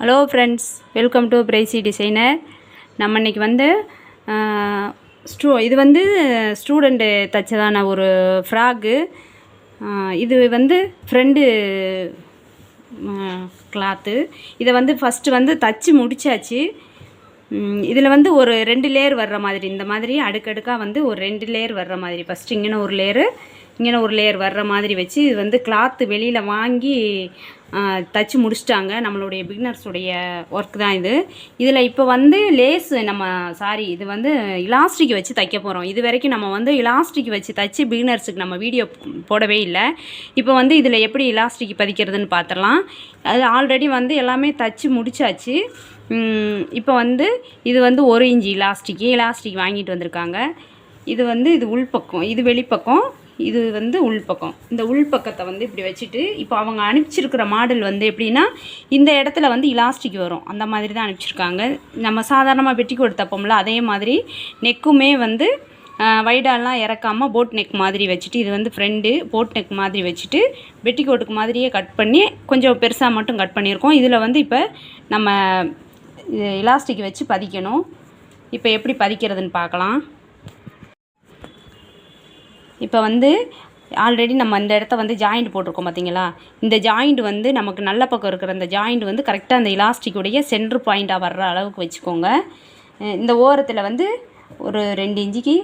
Hello friends welcome to pricey designer நம்ம இன்றைக்கி வந்து ஸ்டூ இது வந்து ஸ்டூடெண்ட்டு தைச்சதான ஒரு ஃப்ராக்கு இது வந்து ஃப்ரெண்டு கிளாத்து இதை வந்து ஃபஸ்ட்டு வந்து தச்சு முடிச்சாச்சு. இதில் வந்து ஒரு ரெண்டு லேயர் வர்ற மாதிரி இந்த மாதிரி அடுக்கடுக்காக வந்து ஒரு ரெண்டு லேயர் வர்ற மாதிரி. ஃபஸ்ட்டு இங்கே ஒரு லேயரு இங்கே ஒரு லேயர் வர்ற மாதிரி வச்சு இது வந்து கிளாத்து வெளியில் வாங்கி தச்சு முடிச்சிட்டாங்க. நம்மளுடைய பிகினர்ஸுடைய ஒர்க் தான் இது. இதில் இப்போ வந்து லேஸ் நம்ம சாரி இது வந்து இலாஸ்டிக் வச்சு தைக்க போகிறோம் இது வரைக்கும் நம்ம வந்து இலாஸ்டிக் வச்சு தைச்சி பிகினர்ஸுக்கு நம்ம வீடியோ போடவே இல்லை. இப்போ வந்து இதில் எப்படி இலாஸ்டிக் பதிக்கிறதுன்னு பார்த்துடலாம் அது ஆல்ரெடி வந்து எல்லாமே தச்சு முடிச்சாச்சு. இப்போ வந்து இது வந்து ஒரு இன்ச்சு இலாஸ்டிக்கு இலாஸ்டிக் வாங்கிட்டு வந்திருக்காங்க. இது வந்து இது உள்பக்கம் இது வெளிப்பக்கம். இது வந்து உள்பக்கம். இந்த உள்பக்கத்தை வந்து இப்படி வச்சுட்டு இப்போ அவங்க அனுப்பிச்சிருக்கிற மாடல் வந்து எப்படின்னா இந்த இடத்துல வந்து இலாஸ்டிக் வரும். அந்த மாதிரி தான் அனுப்பிச்சிருக்காங்க. நம்ம சாதாரணமாக வெட்டி கொடுத்தப்போம்ல அதே மாதிரி நெக்குமே வந்து வைடாலாம் இறக்காமல் போட் நெக் மாதிரி வச்சுட்டு இது வந்து ஃப்ரெண்டு போட் நெக் மாதிரி வச்சுட்டு பெட்டிக்கோட்டுக்கு மாதிரியே கட் பண்ணி கொஞ்சம் பெருசாக மட்டும் கட் பண்ணியிருக்கோம். இதில் வந்து இப்போ நம்ம இலாஸ்டிக் வச்சு பதிக்கணும். இப்போ எப்படி பதிக்கிறதுன்னு பார்க்கலாம். இப்போ வந்து ஆல்ரெடி நம்ம இந்த இடத்த வந்து ஜாயிண்ட் போட்டிருக்கோம் பார்த்தீங்களா? இந்த ஜாயிண்ட் வந்து நமக்கு நல்ல பக்கம் இருக்கிற அந்த ஜாயிண்ட் வந்து கரெக்டாக அந்த இலாஸ்டிக்குடைய சென்ட்ரு பாயிண்ட்டாக வர்ற அளவுக்கு வச்சுக்கோங்க. இந்த ஓரத்தில் வந்து ஒரு ரெண்டு இன்ச்சுக்கு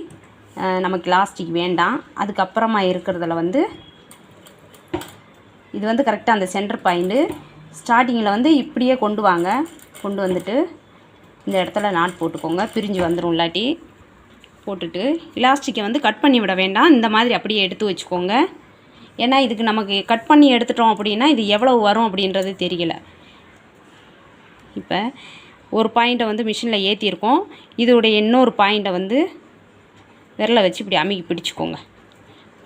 நமக்கு இலாஸ்டிக் வேண்டாம். அதுக்கப்புறமா இருக்கிறதுல வந்து இது வந்து கரெக்டாக அந்த சென்டர் பாயிண்ட்டு ஸ்டார்டிங்கில் வந்து இப்படியே கொண்டு வாங்க. கொண்டு வந்துட்டு இந்த இடத்துல நாட் போட்டுக்கோங்க. பிரிஞ்சு வந்துடும் இல்லாட்டி. போட்டுட்டு இலாஸ்டிக்கை வந்து கட் பண்ணி விட வேண்டாம். இந்த மாதிரி அப்படியே எடுத்து வச்சுக்கோங்க. ஏன்னா இதுக்கு நமக்கு கட் பண்ணி எடுத்துட்டோம் அப்படின்னா இது எவ்வளவு வரும் அப்படின்றது தெரியல. இப்போ ஒரு பாயிண்ட்டை வந்து மிஷினில் ஏற்றிருக்கோம் இதோடைய இன்னொரு பாயிண்ட்டை வந்து விரலை வச்சு இப்படி அமுக்கி பிடிச்சிக்கோங்க.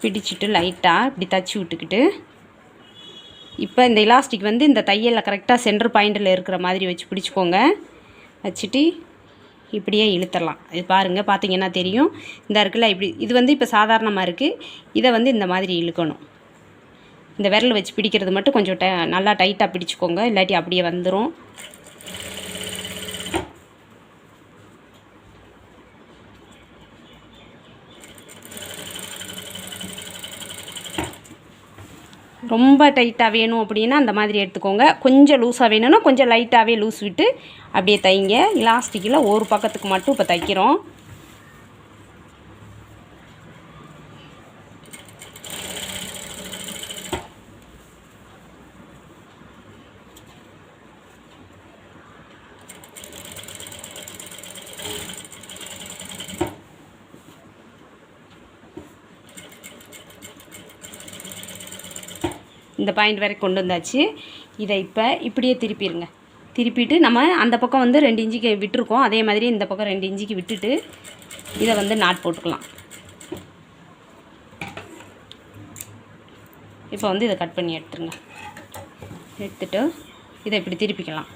பிடிச்சிட்டு லைட்டாக இப்படி தச்சு விட்டுக்கிட்டு இப்போ இந்த இலாஸ்டிக் வந்து இந்த தையலில் கரெக்டாக சென்டர் பாயிண்டில் இருக்கிற மாதிரி வச்சு பிடிச்சிக்கோங்க. வச்சுட்டு இப்படியே இழுத்துடலாம். இது பாருங்கள் பார்த்தீங்கன்னா தெரியும். இந்த இருக்குல்ல இப்படி இது வந்து இப்போ சாதாரணமாக இருக்குது இதை வந்து இந்த மாதிரி இழுக்கணும். இந்த விரல் வச்சு பிடிக்கிறது மட்டும் கொஞ்சம் ட நல்லா டைட்டாக பிடிச்சிக்கோங்க. இல்லாட்டி அப்படியே வந்துடும் ரொம்ப டைட்டாக வேணும் அப்படின்னா அந்த மாதிரி எடுத்துக்கோங்க. கொஞ்சம் லூஸாக வேணும்னா கொஞ்சம் லைட்டாகவே லூஸ் விட்டு அப்படியே தைங்க. இலாஸ்டிக்கில் ஒரு பக்கத்துக்கு மட்டும் இப்போ தைக்கிறோம். இந்த பாயிண்ட் வரைக்கும் கொண்டு வந்தாச்சு. இதை இப்போ இப்படியே திருப்பிடுங்க. திருப்பிட்டு நம்ம அந்த பக்கம் வந்து ரெண்டு இஞ்சிக்கு விட்டுருக்கோம். அதே மாதிரி இந்த பக்கம் ரெண்டு இஞ்சிக்கு விட்டுட்டு இதை வந்து நாட் போட்டுக்கலாம். இப்போ வந்து இதை கட் பண்ணி எடுத்துருங்க. எடுத்துட்டு இதை இப்படி திருப்பிக்கலாம்.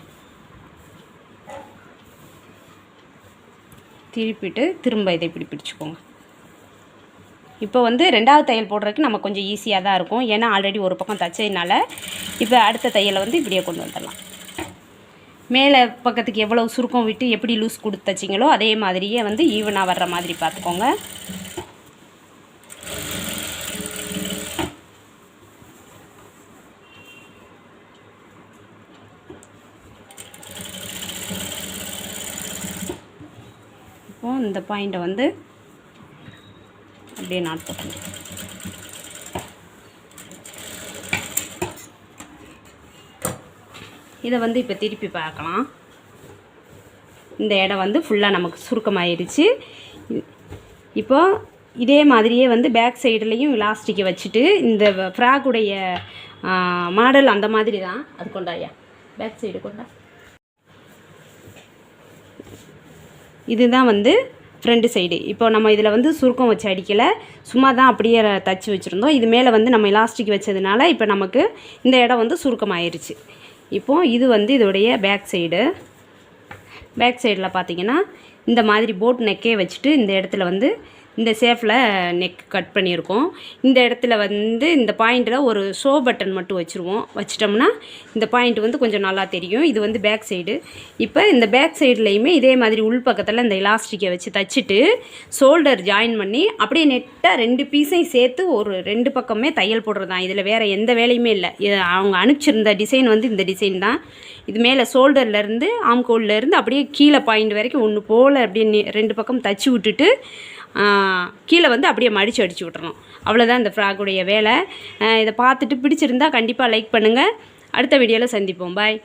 திருப்பிட்டு திரும்ப இதை இப்படி பிடிச்சிக்கோங்க. இப்போ வந்து ரெண்டாவது தையல் போடுறதுக்கு நம்ம கொஞ்சம் ஈஸியாக தான் இருக்கும். ஏன்னா ஆல்ரெடி ஒரு பக்கம் தைச்சதுனால இப்போ அடுத்த தையலை வந்து இப்படியே கொண்டு வந்துடலாம். மேலே பக்கத்துக்கு எவ்வளோ சுருக்கம் விட்டு எப்படி லூஸ் கொடுத்து தைச்சிங்களோ அதே மாதிரியே வந்து ஈவனாக வர்ற மாதிரி பார்த்துக்கோங்க. இப்போ இந்த பாயிண்ட்டை வந்து அப்படியே நாட் இதை வந்து இப்போ திருப்பி பார்க்கலாம். இந்த இடம் வந்து ஃபுல்லாக நமக்கு சுருக்கமாயிருச்சு. இப்போ இதே மாதிரியே வந்து பேக் சைடுலேயும் இலாஸ்டிக்கை வச்சுட்டு இந்த ஃப்ராக்குடைய மாடல் அந்த மாதிரி தான். அது கொண்டாயா பேக் சைடு கொண்டா? இதுதான் வந்து ஃப்ரண்ட் சைடு இப்போ நம்ம இதில் வந்து சுருக்கம் வச்சு அடிக்கலை. சும்மா தான் அப்படியே தச்சு வச்சுருந்தோம். இது மேலே வந்து நம்ம எலாஸ்டிக் வச்சதுனால இப்போ நமக்கு இந்த இடம் வந்து சுருக்கமாயிருச்சு. இப்போது இது வந்து இதோடைய பேக் சைடு பேக் சைடில் பார்த்தீங்கன்னா இந்த மாதிரி போட் நெக்கே வச்சுட்டு இந்த இடத்துல வந்து இந்த சேஃபில் நெக் கட் பண்ணியிருக்கோம். இந்த இடத்துல வந்து இந்த பாயிண்ட்டில் ஒரு ஷோ பட்டன் மட்டும் வச்சுருவோம். வச்சிட்டோம்னா இந்த பாயிண்ட் வந்து கொஞ்சம் நல்லா தெரியும். இது வந்து பேக் சைடு இப்போ இந்த பேக் சைட்லேயுமே இதே மாதிரி உள் பக்கத்தில் இந்த எலாஸ்டிக்கை வச்சு தச்சுட்டு ஷோல்டர் ஜாயின் பண்ணி அப்படியே நெட்டாக ரெண்டு பீஸையும் சேர்த்து ஒரு ரெண்டு பக்கமே தையல் போடுறது தான் இதில் வேறு எந்த வேலையுமே இல்லை. அவங்க அனுப்பிச்சிருந்த டிசைன் வந்து இந்த டிசைன் தான். இது மேலே ஷோல்டர்லேருந்து ஆம்கோல்லேருந்து அப்படியே கீழே பாயிண்ட் வரைக்கும் ஒன்று போல் அப்படியே ரெண்டு பக்கம் தச்சு விட்டுட்டு கீழே வந்து அப்படியே மடித்து அடித்து விட்டுறணும். அவ்வளோதான் இந்த ஃப்ராக்குடைய வேலை. இதை பார்த்துட்டு பிடிச்சிருந்தா கண்டிப்பாக லைக் பண்ணுங்கள் அடுத்த வீடியோவில் சந்திப்போம். பாய்